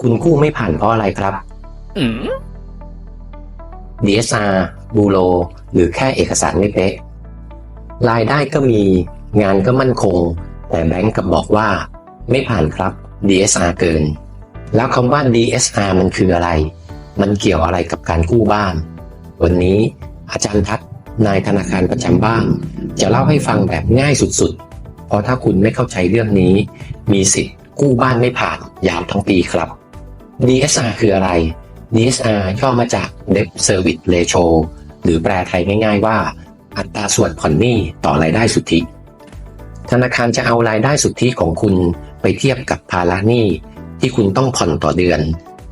คุณกู้ไม่ผ่านเพราะอะไรครับ DSR บูโร หรือแค่เอกสารไม่เป๊ะ รายได้ก็มีงานก็มั่นคง แต่แบงก์กลับบอกว่า ไม่ผ่านครับ DSR เกิน แล้วคำว่า DSR มันคืออะไร มันเกี่ยวอะไรกับการกู้บ้าน วันนี้อาจารย์ทัศน์นายธนาคารประจำบ้าน จะเล่าให้ฟังแบบง่ายสุดๆ เพราะถ้าคุณไม่เข้าใจเรื่องนี้ มีสิทธิ์กู้บ้านไม่ผ่านยาวทั้งปีครับ DSR คืออะไร DSR ย่อมาจาก Debt Service Ratio หรือแปลไทยง่ายๆว่า อัตราส่วนผ่อนหนี้ต่อรายได้สุทธิ ธนาคารจะเอารายได้สุทธิของคุณไปเทียบกับภาระหนี้ที่คุณต้องผ่อนต่อเดือน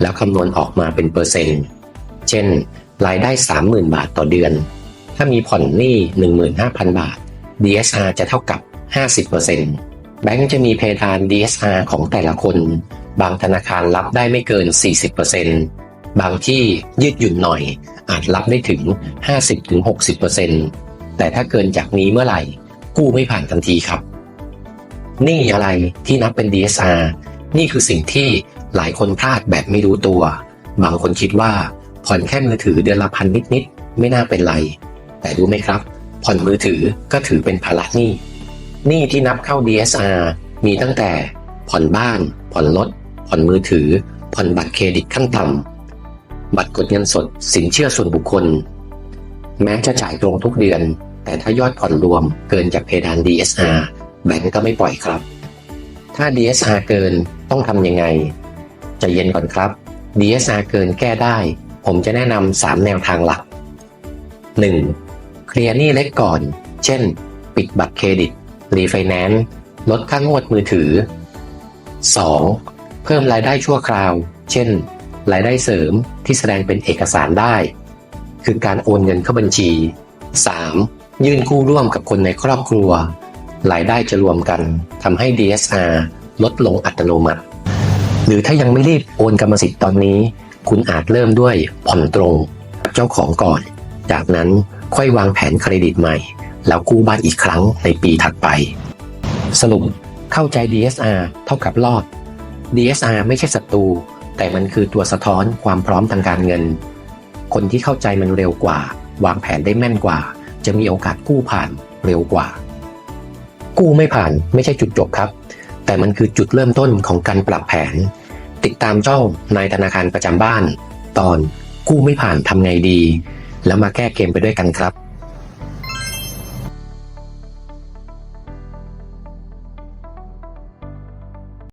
แล้วคำนวณออกมาเป็นเปอร์เซ็นต์ เช่น รายได้ 30,000 บาทต่อเดือน ถ้ามีผ่อนหนี้ 15,000 บาท DSR จะเท่ากับ 50%แบงก์จะมีเพดาน DSR ของแต่ละคน บางธนาคารรับได้ไม่เกิน 40%บางที่ยืดหยุ่นหน่อย อาจรับได้ถึง 50-60%แต่ถ้าเกินจากนี้เมื่อไหร่ กู้ไม่ผ่านทันทีครับ นี่อะไรที่นับเป็น DSR นี่คือสิ่งที่หลายคนพลาดแบบไม่รู้ตัว บางคนคิดว่าผ่อนแค่มือถือเดือนละพันนิดๆไม่น่าเป็นไร แต่รู้ไหมครับ ผ่อนมือถือก็ถือเป็นภาระหนี้หนี้ที่นับเข้า DSR มีตั้งแต่ผ่อนบ้าน ผ่อนรถ ผ่อนมือถือ ผ่อนบัตรเครดิตขั้นต่ำบัตรกดเงินสด สินเชื่อส่วนบุคคล แม้จะจ่ายตรงทุกเดือน แต่ถ้ายอดผ่อนรวมเกินจากเพดาน DSR แบงก์ก็ไม่ปล่อยครับ ถ้า DSR เกินต้องทำยังไงจะเย็นก่อนครับ DSR เกินแก้ได้ ผมจะแนะนำ3แนวทางหลัก 1. เคลียร์หนี้เล็กก่อน เช่น ปิดบัตรเครดิต รีไฟแนนซ์ ลดค่างวดมือถือ 2. เพิ่มรายได้ชั่วคราว เช่น รายได้เสริมที่แสดงเป็นเอกสารได้ คือการโอนเงินเข้าบัญชี 3. ยื่นกู้ร่วมกับคนในครอบครัว รายได้จะรวมกันทำให้ DSR ลดลงอัตโนมัติ หรือถ้ายังไม่รีบโอนกรรมสิทธิ์ตอนนี้ คุณอาจเริ่มด้วยผ่อนตรงกับเจ้าของก่อน จากนั้นค่อยวางแผนเครดิตใหม่ แล้วกู้บ้านอีกครั้งในปีถัดไป สรุปเข้าใจ DSR เท่ากับรอด DSR ไม่ใช่ศัตรูแต่มันคือตัวสะท้อนความพร้อมทางการเงิน คนที่เข้าใจมันเร็วกว่า วางแผนได้แม่นกว่า จะมีโอกาสกู้ผ่านเร็วกว่า กู้ไม่ผ่านไม่ใช่จุดจบครับ แต่มันคือจุดเริ่มต้นของการปรับแผน ติดตามเจ้องนายธนาคารประจำบ้าน ตอนกู้ไม่ผ่านทำไงดี แล้วมาแก้เกมไปด้วยกันครับ